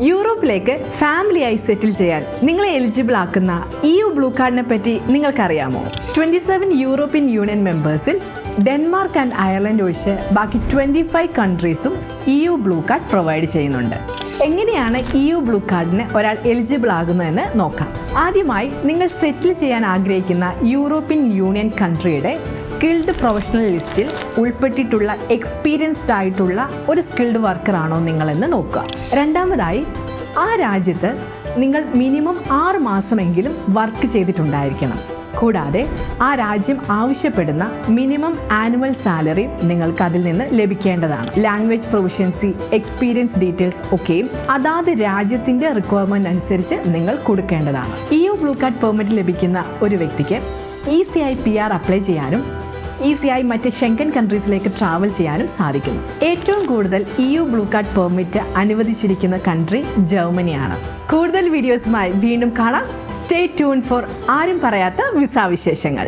യൂറോപ്പിലേക്ക് ഫാമിലിയായി സെറ്റിൽ ചെയ്യാൻ നിങ്ങളെ എലിജിബിൾ ആക്കുന്ന ഇ യു ബ്ലൂ കാർഡിനെ പറ്റി നിങ്ങൾക്കറിയാമോ? ട്വന്റി സെവൻ യൂറോപ്യൻ യൂണിയൻ മെമ്പേഴ്സിൽ ഡെൻമാർക്ക് ആൻഡ് അയർലൻഡ് ഒഴിച്ച് ബാക്കി twenty five കൺട്രീസും E U blue card provide ചെയ്യുന്നുണ്ട്. എങ്ങനെയാണ് ഇ യു ബ്ലൂ കാർഡിന് ഒരാൾ എലിജിബിൾ ആകുന്നതെന്ന് നോക്കാം. ആദ്യമായി നിങ്ങൾ സെറ്റിൽ ചെയ്യാൻ ആഗ്രഹിക്കുന്ന യൂറോപ്യൻ യൂണിയൻ കൺട്രിയുടെ സ്കിൽഡ് പ്രൊഫഷണൽ ലിസ്റ്റിൽ ഉൾപ്പെട്ടിട്ടുള്ള എക്സ്പീരിയൻസ്ഡ് ആയിട്ടുള്ള ഒരു സ്കിൽഡ് വർക്കറാണോ നിങ്ങളെന്ന് നോക്കുക. രണ്ടാമതായി ആ രാജ്യത്ത് നിങ്ങൾ മിനിമം ആറ് മാസമെങ്കിലും വർക്ക് ചെയ്തിട്ടുണ്ടായിരിക്കണം. കൂടാതെ ആ രാജ്യം ആവശ്യപ്പെടുന്ന മിനിമം ആനുവൽ സാലറി നിങ്ങൾക്ക് അതിൽ നിന്ന് ലഭിക്കേണ്ടതാണ്. ലാംഗ്വേജ് പ്രൊഫഷൻസി എക്സ്പീരിയൻസ് ഡീറ്റെയിൽസ് ഒക്കെയും അതാത് രാജ്യത്തിന്റെ റിക്വയർമെന്റ് അനുസരിച്ച് നിങ്ങൾ കൊടുക്കേണ്ടതാണ്. E U blue card permit ലഭിക്കുന്ന ഒരു വ്യക്തിക്ക് ഈസിയായി പി ആർ അപ്ലൈ ചെയ്യാനും ഈസിയായി മറ്റ് ഷെങ്കൻ കൺട്രീസിലേക്ക് ട്രാവൽ ചെയ്യാനും സാധിക്കുന്നു. ഏറ്റവും കൂടുതൽ E U blue card permit അനുവദിച്ചിരിക്കുന്ന country ജർമ്മനിയാണ്. കൂടുതൽ വീഡിയോസുമായി വീണ്ടും കാണാം. സ്റ്റേ ട്യൂൺ ഫോർ ആരും പറയാത്ത വിസ വിശേഷങ്ങൾ